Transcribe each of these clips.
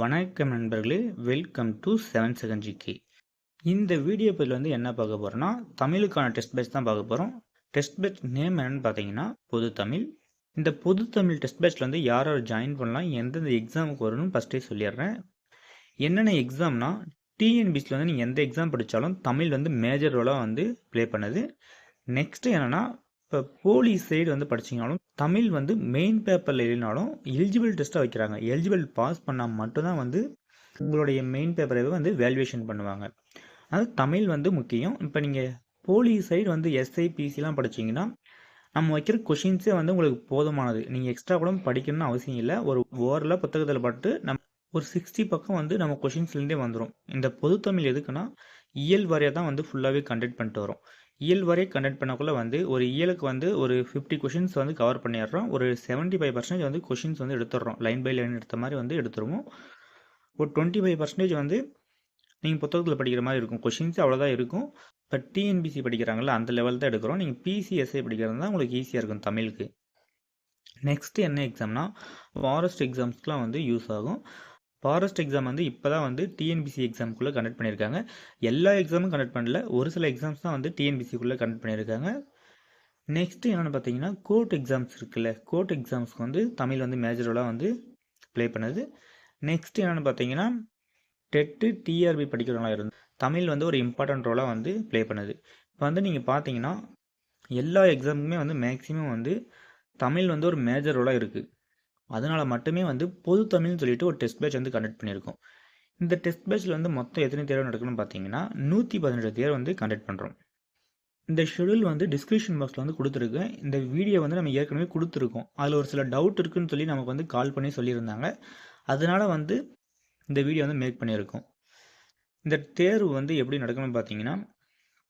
வணக்கம் நண்பர்களே welcome to seven second GK இந்த வீடியோ பதில் வந்து என்ன பார்க்க போகிறோன்னா தமிழுக்கான டெஸ்ட் பேட்ச் தான் பார்க்க போகிறோம் டெஸ்ட் பேட்ச் நேம் என்னன்னு பார்த்தீங்கன்னா பொது தமிழ். இந்த பொது தமிழ் டெஸ்ட் பேட்ச்சில் வந்து யார் யார் ஜாயின் பண்ணலாம் எந்தெந்த எக்ஸாமுக்கு வரணும்னு ஃபஸ்ட்டே சொல்லிடுறேன். என்னென்ன எக்ஸாம்னா டிஎன்பிசியில் வந்து நீங்கள் எந்த எக்ஸாம் படித்தாலும் தமிழ் வந்து மேஜர் ரோலாக வந்து ப்ளே பண்ணுது. நெக்ஸ்ட்டு என்னென்னா இப்போ போலீஸ் சைடு வந்து படிச்சிங்கனாலும் தமிழ் வந்து மெயின் பேப்பரில் இல்லைனாலும் எலிஜிபிள் டெஸ்ட்டாக வைக்கிறாங்க. எலிஜிபிள் பாஸ் பண்ணால் மட்டும்தான் வந்து உங்களுடைய மெயின் பேப்பரை வந்து வேல்யூவேஷன் பண்ணுவாங்க. அது தமிழ் வந்து முக்கியம். இப்போ நீங்கள் போலீஸ் சைடு வந்து எஸ்ஐ பிசிலாம் படிச்சிங்கன்னா நம்ம வைக்கிற கொஷின்ஸே வந்து உங்களுக்கு போதுமானது. நீங்கள் எக்ஸ்ட்ரா கூட படிக்கணும்னு அவசியம் இல்லை. ஒரு ஓரில் புத்தகத்தில் பட்டு நம்ம ஒரு சிக்ஸ்டி பக்கம் வந்து நம்ம கொஷின்ஸ்லேருந்தே வந்துடும் இந்த பொது தமிழ் எதுக்குன்னா இயல் வாரியாக தான் வந்து ஃபுல்லாகவே கண்டக்ட் பண்ணிட்டு வரோம். இயல் வரை கண்டக்ட் பண்ணக்குள்ளே வந்து ஒரு இயலுக்கு வந்து ஒரு ஃபிஃப்டி கொஷின்ஸ் வந்து கவர் பண்ணிடுறோம். ஒரு செவன்ட்டி ஃபைவ் பர்சன்டேஜ் வந்து கொஷின்ஸ் வந்து எடுத்துடுறோம். லைன் பை லைன் எடுத்த மாதிரி வந்து எடுத்துருவோம். ஒரு டுவெண்ட்டி ஃபைவ் பர்சன்டேஜ் வந்து நீங்கள் புத்தகத்தில் படிக்கிற மாதிரி இருக்கும். கொஷின்ஸ் அவ்வளோதான் இருக்கும். இப்போ டிஎன்பிசி படிக்கிறாங்களா அந்த லெவல் தான் எடுக்கிறோம். நீங்கள் பிசிஎஸ்ஐ படிக்கிறது தான் உங்களுக்கு ஈஸியாக இருக்கும் தமிழுக்கு. நெக்ஸ்ட்டு என்ன எக்ஸாம்னா ஃபாரஸ்ட் எக்ஸாம்ஸ்க்குலாம் வந்து யூஸ் ஆகும். ஃபாரஸ்ட் எக்ஸாம் வந்து இப்போ தான் வந்து டிஎன்பிசி எக்ஸாமுக்குள்ளே கண்டக்ட் பண்ணியிருக்காங்க. எல்லா எக்ஸாமும் கண்டக்ட் பண்ணல. ஒரு சில எக்ஸாம்ஸ் தான் வந்து டிஎன்பிசிக்குள்ளே கண்டக்ட் பண்ணியிருக்காங்க. நெக்ஸ்ட்டு என்னென்னு பார்த்தீங்கன்னா கோர்ட் எக்ஸாம்ஸ் இருக்குல்ல. கோர்ட் எக்ஸாம்ஸ்க்கு வந்து தமிழ் வந்து மேஜரோலாக வந்து ப்ளே பண்ணுது. நெக்ஸ்ட் என்னென்னு பார்த்தீங்கன்னா டெட்டு டிஆர்பி படிக்கிறவங்களாக இருந்து தமிழ் வந்து ஒரு இம்பார்ட்டன்ட் ரோலாக வந்து ப்ளே பண்ணுது. இப்போ வந்து நீங்கள் பார்த்தீங்கன்னா எல்லா எக்ஸாமுக்குமே வந்து மேக்ஸிமம் வந்து தமிழ் வந்து ஒரு மேஜர் ரோலாக இருக்குது அதனால் மட்டுமே வந்து பொது தமிழ்னு சொல்லிட்டு ஒரு டெஸ்ட் பேட்ச் வந்து கண்டக்ட் பண்ணியிருக்கோம். இந்த டெஸ்ட் பேட்ச்சில் வந்து மொத்தம் எத்தனை தேர்வு நடக்கணும்னு பார்த்தீங்கன்னா நூற்றி பதினெட்டு தேர்வு வந்து கண்டக்ட் பண்ணுறோம் இந்த ஷெடியூல் வந்து டிஸ்கிரிப்ஷன் பாக்ஸில் வந்து கொடுத்துருக்கேன் இந்த வீடியோ வந்து நம்ம ஏற்கனவே கொடுத்துருக்கோம். அதில் ஒரு சில டவுட் இருக்குன்னு சொல்லி நமக்கு வந்து கால் பண்ணி சொல்லியிருந்தாங்க. அதனால் வந்து இந்த வீடியோ வந்து மேக் பண்ணியிருக்கோம். இந்த தேர்வு வந்து எப்படி நடக்கணும்னு பார்த்தீங்கன்னா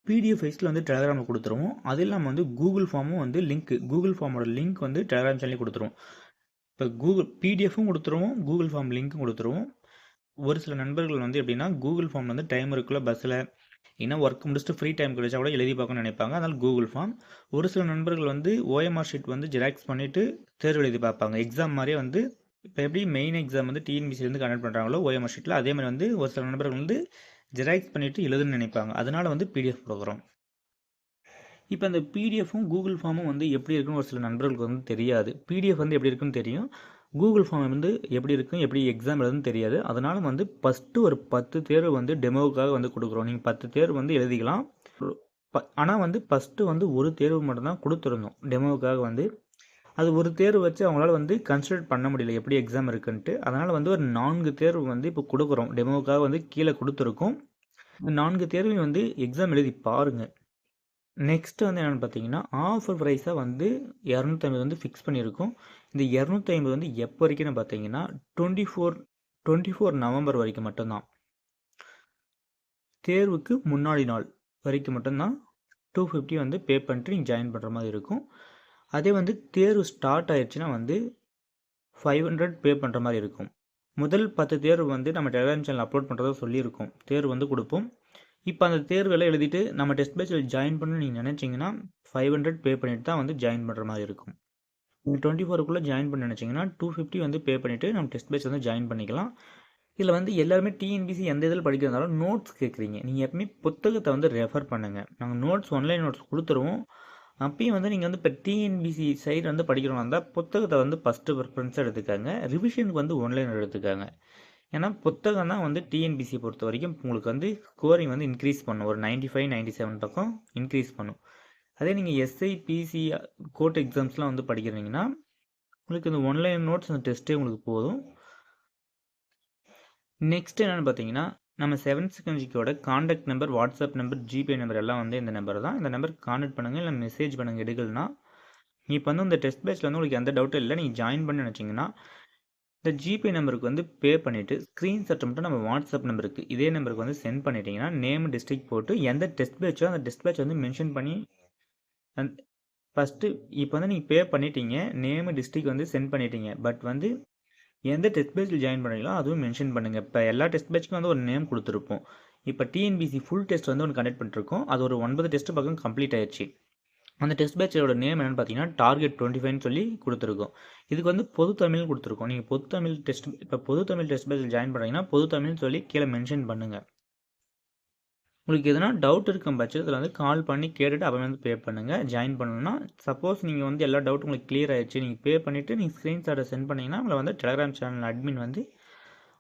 பிடிஎஃப் ஃபைஸில் வந்து டெலகிராமில் கொடுத்துருவோம். அது இல்லாமல் வந்து கூகுள் ஃபார்மும் வந்து லிங்க் கூகுள் ஃபார்மோட லிங்க் வந்து டெலகிராம் சேனலே கொடுத்துருவோம். இப்போ கூகுள் பிடிஎஃப்பும் கொடுத்துருவோம் கூகுள் ஃபார்ம் லிங்க்கும் கொடுத்துருவோம். ஒரு சில நண்பர்கள் வந்து எப்படின்னா கூகுள் ஃபார்ம் வந்து டைம் இருக்குள்ள பஸ்ஸில் ஏன்னா ஒர்க் முடிச்சுட்டு ஃப்ரீ டைம் கிடைச்சா கூட எழுதி பார்க்கணும்னு நினைப்பாங்க. அதனால் கூகுள் ஃபார்ம் ஒரு சில நண்பர்கள் வந்து ஓஎம்ஆர் ஷீட் வந்து ஜெராக்ஸ் பண்ணிவிட்டு தேர்வு எழுதி பார்ப்பாங்க. எக்ஸாம் மாதிரியே வந்து இப்போ எப்படி மெயின் எக்ஸாம் வந்து டிஎன்பிசிலேருந்து கனெக்ட் பண்ணுறாங்களோ ஓஎம்ஆர் ஷீட்டில் அதே மாதிரி வந்து ஒரு சில நண்பர்கள் வந்து ஜெராக்ஸ் பண்ணிவிட்டு எழுதுன்னு நினைப்பாங்க. அதனால் வந்து பிடிஎஃப் கொடுக்குறோம். இப்போ அந்த பிடிஎஃப்பும் கூகுள் ஃபார்மும் வந்து எப்படி இருக்குன்னு ஒரு சில நண்பர்களுக்கு வந்து தெரியாது. பிடிஎஃப் வந்து எப்படி இருக்குன்னு தெரியும். கூகுள் ஃபார்ம் வந்து எப்படி இருக்கும் எப்படி எக்ஸாம் எழுதுன்னு தெரியாது. அதனால் வந்து ஃபஸ்ட்டு ஒரு பத்து தேர்வு வந்து டெமோவுக்காக வந்து கொடுக்குறோம். நீங்கள் பத்து தேர்வு வந்து எழுதிக்கலாம். ஆனால் வந்து ஃபஸ்ட்டு வந்து ஒரு தேர்வு மட்டும்தான் கொடுத்துருந்தோம் டெமோவுக்காக வந்து. அது ஒரு தேர்வு வச்சு அவங்களால வந்து கன்சிடர் பண்ண முடியல எப்படி எக்ஸாம் இருக்குன்ட்டு. அதனால் வந்து ஒரு நான்கு தேர்வு வந்து இப்போ கொடுக்குறோம். டெமோவுக்காக வந்து கீழே கொடுத்துருக்கோம். நான்கு தேர்வையும் வந்து எக்ஸாம் எழுதி பாருங்கள் நெக்ஸ்ட்டு வந்து என்னென்னு பார்த்தீங்கன்னா ஆஃபர் ப்ரைஸாக வந்து இரநூத்தம்பது வந்து ஃபிக்ஸ் பண்ணியிருக்கோம். இந்த இரநூத்தி ஐம்பது வந்து எப்போ வரைக்கும்னு பார்த்தீங்கன்னா twenty four twenty four November வரைக்கும் மட்டும்தான். தேர்வுக்கு முன்னாடி நாள் வரைக்கும் மட்டும்தான் டூ ஃபிஃப்டி வந்து பே பண்ணிட்டு நீங்கள் ஜாயின் பண்ணுற மாதிரி இருக்கும். அதே வந்து தேர்வு ஸ்டார்ட் ஆயிடுச்சுன்னா வந்து ஃபைவ் ஹண்ட்ரட் பே பண்ணுற மாதிரி இருக்கும். முதல் பத்து தேர்வு வந்து நம்ம டெலிகிராம் சேனல் அப்லோட் பண்ணுறதா சொல்லியிருக்கோம். தேர்வு வந்து கொடுப்போம். இப்போ அந்த தேர்வுகளை எழுதிட்டு நம்ம டெஸ்ட் பேட்சில் ஜாயின் பண்ண நீங்கள் நினச்சிங்கன்னா ஃபைவ் ஹண்ட்ரட் பே பண்ணிட்டு தான் வந்து ஜாயின் பண்ணுற மாதிரி இருக்கும். நீங்கள் டுவெண்ட்டி ஃபோருக்குள்ளே ஜாயின் பண்ண நினச்சிங்கன்னா டூ ஃபிஃப்டி வந்து பே பண்ணிவிட்டு நம்ம டெஸ்ட் பேட்ச் வந்து ஜாயின் பண்ணிக்கலாம். இதில் வந்து எல்லாருமே டிஎன்பிசி எந்த இதில் படிக்கிறதாலும் நோட்ஸ் கேட்குறீங்க நீங்கள் எப்பவுமே புத்தகத்தை வந்து ரெஃபர் பண்ணுங்கள் நாங்கள் நோட்ஸ் ஒன்லைன் நோட்ஸ் கொடுத்துருவோம். அப்பயும் வந்து நீங்கள் வந்து இப்போ டிஎன்பிசி சைடு வந்து படிக்கிறவங்க இருந்தால் புத்தகத்தை வந்து ஃபஸ்ட்டு ப்ரிஃபரன்ஸாக எடுத்துக்காங்க. ரிவிஷனுக்கு வந்து ஒன்லைன் எடுத்துக்காங்க. ஏன்னா புத்தகம் தான் வந்து டிஎன்பிசியை பொறுத்த வரைக்கும் உங்களுக்கு வந்து ஸ்கோரிங் வந்து இன்க்ரீஸ் பண்ணும். ஒரு நைன்டி ஃபைவ் நைன்டி செவன் பக்கம் இன்க்ரீஸ் பண்ணும். அதே நீங்கள் எஸ்ஐ பிசி கோர்ட் எக்ஸாம்ஸ்லாம் வந்து படிக்கிறீங்கன்னா உங்களுக்கு இந்த ஒன்லைன் நோட்ஸ் அந்த டெஸ்ட்டே உங்களுக்கு போதும். நெக்ஸ்ட் என்னென்னு பார்த்தீங்கன்னா நம்ம seventh செகண்ட்ஜிக்கோட contact number WhatsApp number GPay number எல்லாம் வந்து இந்த நம்பர் தான். இந்த நம்பருக்கு காண்டாக்ட் பண்ணுங்கள் இல்லை மெசேஜ் பண்ணுங்கள் எடுக்கலனா இப்போ வந்து இந்த டெஸ்ட் பேட்சில் வந்து உங்களுக்கு எந்த டவுட்டும் இல்லை. நீங்கள் ஜாயின் பண்ணி நினச்சிங்கன்னா இந்த ஜிபே நம்பருக்கு வந்து பே பண்ணிவிட்டு ஸ்க்ரீன்ஷாட்டை மட்டும் நம்ம வாட்ஸ்அப் நம்பருக்கு இதே நம்பருக்கு வந்து சென்ட் பண்ணிட்டீங்கன்னா நேம் டிஸ்ட்ரிக் போட்டு எந்த டெஸ்ட் பேட்சோ அந்த டெஸ்ட் பேட்ச் வந்து மென்ஷன் பண்ணி அந் ஃபஸ்ட்டு இப்போ வந்து நீங்கள் பே பண்ணிட்டீங்க நேமு டிஸ்ட்ரிக் வந்து சென்ட் பண்ணிட்டீங்க. பட் வந்து எந்த டெஸ்ட் பேட்சில் ஜாயின் பண்ணுறீங்களோ அதுவும் மென்ஷன் பண்ணுங்கள் இப்போ எல்லா டெஸ்ட் பேட்ச்க்கும் வந்து ஒரு நேம் கொடுத்துருப்போம். இப்போ டிஎன்பிசி ஃபுல் டெஸ்ட் வந்து ஒன்று கண்டக்ட் பண்ணிருக்கோம் அது ஒரு ஒன்பது டெஸ்ட் பக்கம் கம்ப்ளீட் ஆயிடுச்சு அந்த டெஸ்ட் பேட்சோட நேம் என்னென்னு பார்த்தீங்கன்னா டார்கெட் டுவெண்ட்டி ஃபைவ்னு சொல்லி கொடுத்துருக்கோம். இதுக்கு வந்து பொது தமிழ் கொடுத்துருக்கோம். நீங்கள் பொது தமிழ் டெஸ்ட் இப்போ பொது தமிழ் டெஸ்ட் பேட்சில் ஜாயின் பண்ணுறீங்கன்னா பொது தமிழ்னு சொல்லி கீழே மென்ஷன் பண்ணுங்கள் உங்களுக்கு எதனா டவுட் இருக்கும் பட்சத்தில் வந்து கால் பண்ணி கேட்டுட்டு அப்புறம் வந்து பே பண்ணுங்கள் ஜாயின் பண்ணணும்னா சப்போஸ் நீங்கள் வந்து எல்லா டவுட்டும் உங்களுக்கு கிளியர் ஆயிடுச்சு நீங்கள் பே பண்ணிவிட்டு நீங்கள் ஸ்க்ரீன்ஷாட்டை சென்ட் பண்ணிங்கன்னா உங்களை வந்து டெலகிராம் சேனல் அட்மின் வந்து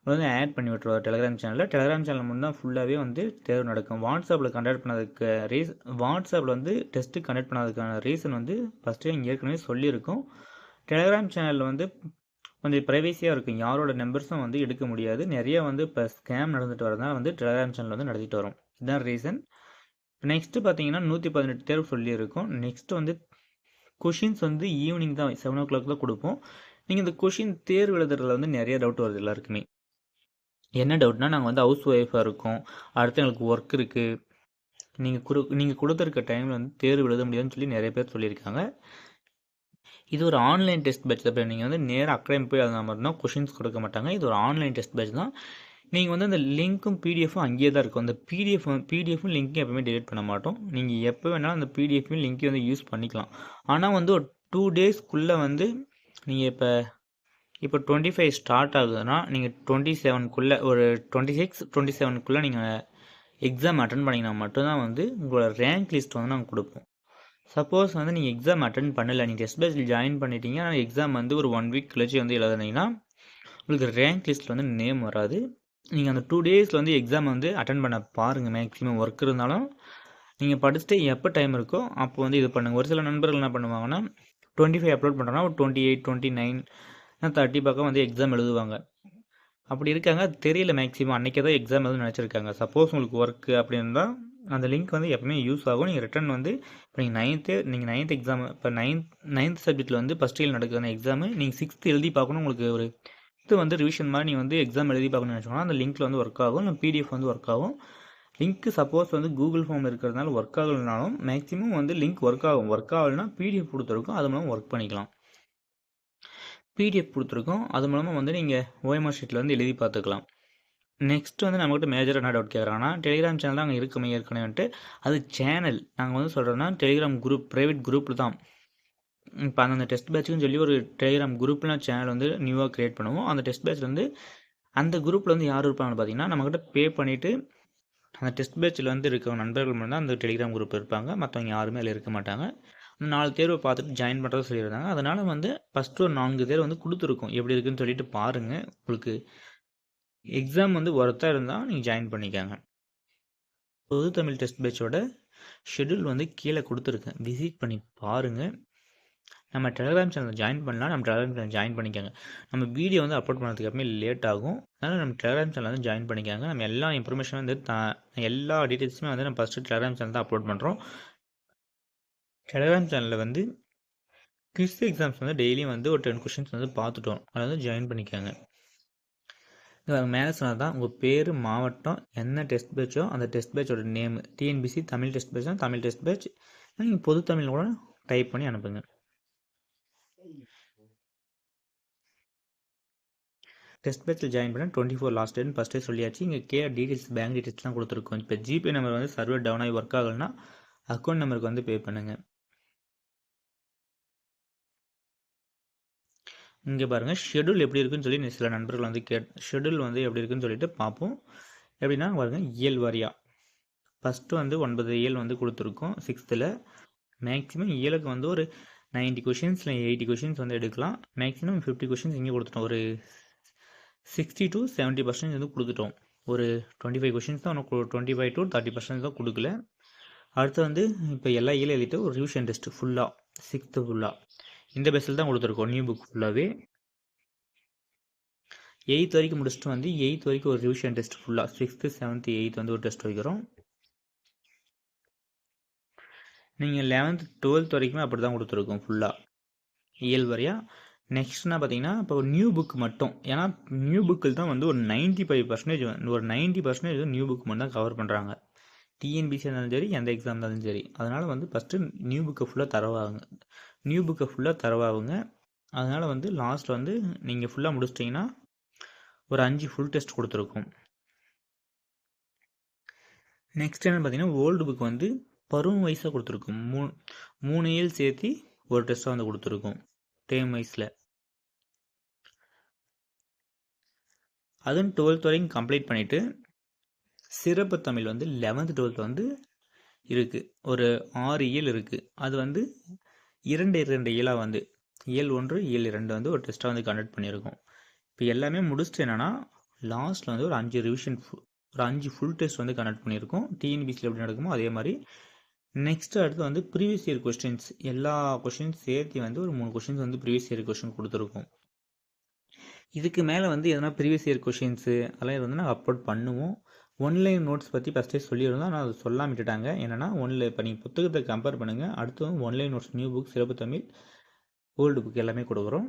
வந்து ஆட் பண்ணி விட்டுருவார் டெலிகிராம் சேனலில் டெலிகிராம் சேனல் மட்டும் தான் ஃபுல்லாகவே வந்து தேர்வு நடக்கும். வாட்ஸ்அப்பில் கண்டக்ட் பண்ணதுக்கு ரீஸ் வாட்ஸ்அப்பில் வந்து டெஸ்ட்டு கண்டக்ட் பண்ணதுக்கான ரீசன் வந்து ஃபஸ்ட்டு இங்கே ஏற்கனவே சொல்லியிருக்கோம். டெலிகிராம் சேனலில் வந்து கொஞ்சம் ப்ரைவேசியாக இருக்கும். யாரோட நம்பர்ஸும் வந்து எடுக்க முடியாது. நிறைய வந்து இப்போ ஸ்கேம் நடந்துட்டு வரதுனால வந்து டெலகிராம் சேனல் வந்து நடத்திட்டு வரும். இதுதான் ரீசன் நெக்ஸ்ட்டு பார்த்தீங்கன்னா நூற்றி பதினெட்டு தேர்வு சொல்லியிருக்கோம். நெக்ஸ்ட்டு வந்து கொஷின்ஸ் வந்து ஈவினிங் தான் செவன் ஓ கிளாக் தான் கொடுப்போம். நீங்கள் இந்த கொஷின் தேர்வு எழுதுறதுல வந்து நிறைய டவுட் வருது எல்லாருக்குமே. என்ன டவுட்னா நாங்கள் வந்து ஹவுஸ் ஒய்ஃபாக இருக்கோம். அடுத்து எங்களுக்கு ஒர்க் இருக்குது நீங்கள் கொடு நீங்கள் கொடுத்துருக்க டைமில் வந்து தேர்வு எழுத முடியாதுன்னு சொல்லி நிறைய பேர் சொல்லியிருக்காங்க. இது ஒரு ஆன்லைன் டெஸ்ட் பேட்ச் தான். நீங்கள் வந்து நேராக அக்கடமி போய் எழுதினா மட்டும்தான் கொஷின்ஸ் கொடுக்க மாட்டாங்க. இது ஒரு ஆன்லைன் டெஸ்ட் பேட்ச் தான். நீங்கள் வந்து அந்த லிங்க்கும் பிடிஎஃப்பும் அங்கேயே தான் இருக்கும். அந்த பிடிஎஃப் பிடிஎஃப்பும் லிங்க்கும் எப்பவுமே டெலிட் பண்ண மாட்டோம். நீங்கள் எப்போ வேணாலும் அந்த பிடிஎஃப்பும் லிங்க்கையும் வந்து யூஸ் பண்ணிக்கலாம். ஆனால் வந்து ஒரு டூ டேஸ்க்குள்ளே வந்து நீங்கள் இப்போ இப்போ டுவெண்ட்டி ஃபைவ் ஸ்டார்ட் ஆகுதுன்னா நீங்கள் டுவெண்ட்டி செவனுக்குள்ளே ஒரு டுவெண்ட்டி சிக்ஸ் டுவெண்ட்டி செவனுக்குள்ளே நீங்கள் எக்ஸாம் அட்டன் பண்ணிங்கன்னா மட்டும்தான் வந்து உங்களோட ரேங்க் லிஸ்ட் வந்து நாங்கள் கொடுப்போம். சப்போஸ் வந்து நீங்கள் எக்ஸாம் அட்டன் பண்ணலை நீங்கள் டெஸ்ட் பேஸில் ஜாயின் பண்ணிட்டீங்க ஆனால் எக்ஸாம் வந்து ஒரு ஒன் வீக் கழிச்சு வந்து எழுதுனீங்கன்னா உங்களுக்கு ரேங்க் லிஸ்ட்டில் வந்து நேம் வராது. நீங்கள் அந்த டூ டேஸில் வந்து எக்ஸாம் வந்து அட்டன் பண்ண பாருங்கள் மேக்ஸிமம் ஒர்க் இருந்தாலும். நீங்கள் படிச்சுட்டு எப்போ டைம் இருக்கோ அப்போ வந்து இது பண்ணுங்கள் ஒரு சில நண்பர்கள் என்ன பண்ணுவாங்கன்னா டுவெண்ட்டி ஃபைவ் அப்லோட் பண்ணுறோன்னா ஒரு twenty eight twenty nine thirty பக்கம் வந்து எக்ஸாம் எழுதுவாங்க. அப்படி இருக்காங்க. தெரியல மேக்ஸிமம் அன்றைக்கே தான் எக்ஸாம் எதுவும் நினச்சிருக்காங்க. சப்போஸ் உங்களுக்கு ஒர்க்கு அப்படின்னு தான் அந்த லிங்க் வந்து எப்பவுமே யூஸ் ஆகும். நீங்கள் ரிட்டன் வந்து இப்போ நீங்கள் நைன்த்து நீங்கள் நைன்த் எக்ஸாம் இப்போ நைன்த் நைன்த் சப்ஜெக்ட்டில் வந்து ஃபஸ்ட் இயர் நடக்குது எக்ஸாமு நீங்கள் சிக்ஸ்த்து எழுதி பார்க்கணும். உங்களுக்கு ஒரு இது வந்து ரிவிஷன் மாதிரி நீங்கள் வந்து எக்ஸாம் எழுதி பார்க்கணும்னு நினச்சோன்னா அந்த லிங்க்கில் வந்து ஒர்க் ஆகும். இல்லை பிடிஎஃப் வந்து ஒர்க் ஆகும். லிங்க்கு சப்போஸ் வந்து கூகுள் ஃபார்ம் இருக்கிறதுனால ஒர்க் ஆகலைனாலும் மேக்ஸிமம் வந்து லிங்க் ஒர்க் ஆகும். ஒர்க் ஆகலைன்னா பிடிஎஃப் கொடுத்துருக்கும். அது மூலம் ஒர்க் பண்ணிக்கலாம். பிடிஎஃப் கொடுத்துருக்கோம். அது மூலமாக வந்து நீங்கள் ஓஎம்ஆர் ஷீட்டில் வந்து எழுதி பார்த்துக்கலாம். நெக்ஸ்ட் வந்து நம்மகிட்ட மேஜராக என்ன டவுட் கேட்குறாங்கன்னா டெலிகிராம் சேனல் தான் அங்கே இருக்குமே ஏற்கனவே அது சேனல் நாங்கள் வந்து சொல்கிறோன்னா டெலிகிராம் குரூப் ப்ரைவேட் குரூப்பில் தான். இப்போ அந்தந்த டெஸ்ட் பேட்சுன்னு சொல்லி ஒரு டெலிகிராம் குரூப்லாம் சேனல் வந்து நியூவாக க்ரியேட் பண்ணுவோம். அந்த டெஸ்ட் பேட்சில் வந்து அந்த குரூப்பில் வந்து யார் இருப்பாங்கன்னு பார்த்தீங்கன்னா நம்மக்கிட்ட பே பண்ணிவிட்டு அந்த டெஸ்ட் பேட்சில் வந்து இருக்கிற நண்பர்கள் மட்டும்தான் அந்த டெலிகிராம் குரூப் இருப்பாங்க. மற்றவங்க யாருமே அதில் இருக்க மாட்டாங்க. நாலு தேர்வை பார்த்துட்டு ஜாயின் பண்ணுறத சொல்லியிருந்தாங்க. அதனால் வந்து ஃபஸ்ட்டு ஒரு நான்கு தேர்வு வந்து கொடுத்துருக்கோம். எப்படி இருக்குன்னு சொல்லிட்டு பாருங்கள் உங்களுக்கு எக்ஸாம் வந்து ஒருத்தாக இருந்தால் நீங்கள் ஜாயின் பண்ணிக்காங்க. பொது தமிழ் டெஸ்ட் பேட்சோட ஷெடியூல் வந்து கீழே கொடுத்துருக்கேன். விசிட் பண்ணி பாருங்கள் நம்ம டெலிகிராம் சேனலில் ஜாயின் பண்ணலாம். நம்ம டெலிகிராம் சேனல் ஜாயின் பண்ணிக்காங்க. நம்ம வீடியோ வந்து அப்லோட் பண்ணுறதுக்கு லேட் ஆகும். அதனால் நம்ம டெலிகிராம் சேனல் வந்து ஜாயின் பண்ணிக்காங்க. நம்ம எல்லா இன்ஃபர்மேஷனும் வந்து த எல்லா டீட்டெயில்ஸுமே வந்து நம்ம ஃபஸ்ட்டு டெலிகிராம் சேனல் தான் அப்லோட் பண்ணுறோம் டெலிகிராம் சேனலில் வந்து கிறிஸ் எக்ஸாம்ஸ் வந்து டெய்லியும் வந்து ஒரு டென் கொஷின்ஸ் வந்து பார்த்துட்டோம். அதை வந்து ஜாயின் பண்ணிக்காங்க. மேலே சொன்னால் தான் உங்கள் பேர் மாவட்டம் என்ன டெஸ்ட் பேட்சோ அந்த test பேட்சோட name TNPSC Tamil test batch Tamil test batch நீங்கள் பொது தமிழ் கூட டைப் பண்ணி அனுப்புங்க. டெஸ்ட் பேட்சில் ஜாயின் பண்ண டுவெண்ட்டி ஃபோர் லாஸ்ட் டேன்னு ஃபஸ்ட்டே சொல்லியாச்சு. இங்கே கே டீட்டெயில்ஸ் பேங்க் டீட்டெயில்ஸ்லாம் கொடுத்துருக்கோம். இப்போ ஜிபே நம்பர் வந்து சர்வர் டவுன் ஆகி ஒர்க் ஆகலைன்னா அக்கௌண்ட் நம்பருக்கு வந்து பே பண்ணுங்கள் இங்கே பாருங்கள் ஷெடியூல் எப்படி இருக்குன்னு சொல்லி சில நண்பர்கள் வந்து கேட் ஷெடியூல் வந்து எப்படி இருக்குன்னு சொல்லிட்டு பார்ப்போம். எப்படின்னா பாருங்கள் இயல் வாரியாக ஃபஸ்ட்டு வந்து ஒன்பது இயல் வந்து கொடுத்துருக்கோம் சிக்ஸ்த்தில் மேக்ஸிமம் இயலுக்கு வந்து ஒரு நைன்ட்டி கொஷின்ஸ் இல்லை எயிட்டி கொஷின்ஸ் வந்து எடுக்கலாம். மேக்ஸிமம் ஃபிஃப்டி கொஷின்ஸ் இங்கே கொடுத்துட்டோம். ஒரு சிக்ஸ்டி டு செவன்ட்டி பர்சன்டேஜ் வந்து கொடுத்துட்டோம். ஒரு டுவெண்ட்டி ஃபைவ் கொஷின்ஸ் தான் twenty five to thirty percent தான் கொடுக்கல. அடுத்து வந்து இப்போ எல்லா இயலும் எழுதிட்டு ஒரு ரிவிஷன் டெஸ்ட்டு ஃபுல்லாக சிக்ஸ்த்து ஃபுல்லாக இந்த பேஸில் தான் கொடுத்துருக்கோம் நியூ புக் ஃபுல்லாகவே எயித் வரைக்கும் முடிச்சுட்டு வந்து எயித் வரைக்கும் ஒரு ரிவிஷன் டெஸ்ட் ஃபுல்லாக சிக்ஸ்த்து செவன்த்து எயித் வந்து ஒரு டெஸ்ட் வைக்கிறோம். நீங்கள் லெவன்த் டுவெல்த் வரைக்குமே அப்படி தான் கொடுத்துருக்கோம் ஃபுல்லாக இயல் வரையாக நெக்ஸ்ட்னா பார்த்தீங்கன்னா இப்போ ஒரு நியூ புக் மட்டும். ஏன்னா நியூ புக்கில் தான் வந்து ஒரு நைன்ட்டி ஃபைவ் பர்சன்டேஜ் ஒரு நைன்ட்டி பர்சன்டேஜ் நியூ புக் மட்டும் தான் கவர் பண்ணுறாங்க டிஎன்பிசி இருந்தாலும் சரி எந்த எக்ஸாம் இருந்தாலும் சரி. அதனால் வந்து ஃபஸ்ட்டு நியூ புக்கை ஃபுல்லாக தரவாங்க. நியூ புக்கை ஃபுல்லாக தரவாகுங்க. அதனால் வந்து லாஸ்ட்டில் வந்து நீங்கள் ஃபுல்லாக முடிச்சிட்டிங்கன்னா ஒரு அஞ்சு ஃபுல் டெஸ்ட் கொடுத்துருக்கோம். நெக்ஸ்ட் என்ன பார்த்தீங்கன்னா ஓல்டு புக் வந்து பருவம் வைஸாக கொடுத்துருக்கும். மூ மூணு இயல் சேர்த்து ஒரு டெஸ்ட்டாக வந்து கொடுத்துருக்கோம். டேம் வைஸில் அதுவும் டுவெல்த் வரைக்கும் கம்ப்ளீட் பண்ணிவிட்டு சிறப்பு தமிழ் வந்து லெவன்த் டுவெல்த் வந்து இருக்குது ஒரு ஆறு இயல் இருக்குது அது வந்து இரண்டு இரண்டு இயலாக வந்து இயல் ஒன்று இயல் இரண்டு வந்து ஒரு டெஸ்ட்டாக வந்து கண்டக்ட் பண்ணியிருக்கோம். இப்போ எல்லாமே முடிச்சுட்டு என்னென்னா லாஸ்ட்டில் வந்து ஒரு அஞ்சு ரிவிஷன் ஒரு அஞ்சு ஃபுல் டெஸ்ட் வந்து கண்டக்ட் பண்ணியிருக்கோம். டிஎன்பிசியில் எப்படி நடக்குமோ அதே மாதிரி. நெக்ஸ்ட் அடுத்து வந்து ப்ரீவியஸ் இயர் கொஸ்டின்ஸ் எல்லா கொஷின்ஸ் சேர்த்து வந்து ஒரு மூணு கொஷின்ஸ் வந்து ப்ரீவியஸ் இயர் கொஷின் கொடுத்துருக்கோம். இதுக்கு மேலே வந்து எதனா ப்ரீவியஸ் இயர் கொஷின்ஸு அதெல்லாம் வந்து நாங்கள் அப்லோட் பண்ணுவோம். ஒன்லைன் நோட்ஸ் பற்றி ஃபஸ்ட்டே சொல்லியிருந்தோம் ஆனால் அது சொல்லாம விட்டுட்டாங்க. என்னென்னா ஒன்ல இப்போ நீங்கள் புத்தகத்தை கம்பேர் பண்ணுங்கள் அடுத்தது ஒன்லைன் நோட்ஸ் நியூ புக் சிறப்பு தமிழ் ஓல்டு புக் எல்லாமே கொடுக்குறோம்.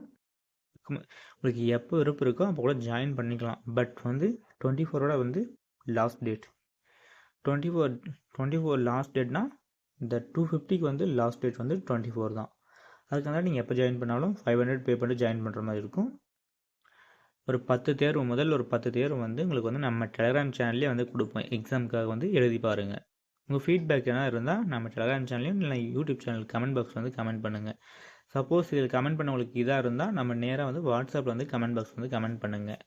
உங்களுக்கு எப்போ விருப்பம் இருக்கோ அப்போ கூட ஜாயின் பண்ணிக்கலாம். பட் வந்து டுவெண்ட்டி ஃபோரோட வந்து last date twenty four twenty four last டேட்னா இந்த டூ ஃபிஃப்டிக்கு வந்து லாஸ்ட் டேட் வந்து டுவெண்ட்டி ஃபோர் தான் அதுக்காக நீங்கள் எப்போ ஜாயின் பண்ணாலும் ஃபைவ் ஹண்ட்ரட் பே பண்ணிட்டு ஜாயின் பண்ணுற மாதிரி இருக்கும். ஒரு பத்து தேர்வு முதல் ஒரு பத்து தேர்வு வந்து உங்களுக்கு வந்து நம்ம டெலகிராம் சேனல்லே வந்து கொடுப்போம். எக்ஸாமுக்காக வந்து எழுதி பாருங்கள் உங்கள் ஃபீட்பேக் எதனா இருந்தால் நம்ம டெலகிராம் சேனல்லையும் இல்லை யூடியூப் சேனல் கமெண்ட் பாக்ஸ் வந்து கமெண்ட் பண்ணுங்கள் சப்போஸ் இதில் கமெண்ட் பண்ண உங்களுக்கு இதாக இருந்தால் நம்ம நேராக வந்து வாட்ஸ்அப்பில் வந்து கமெண்ட் பாக்ஸ் வந்து கமெண்ட் பண்ணுங்கள்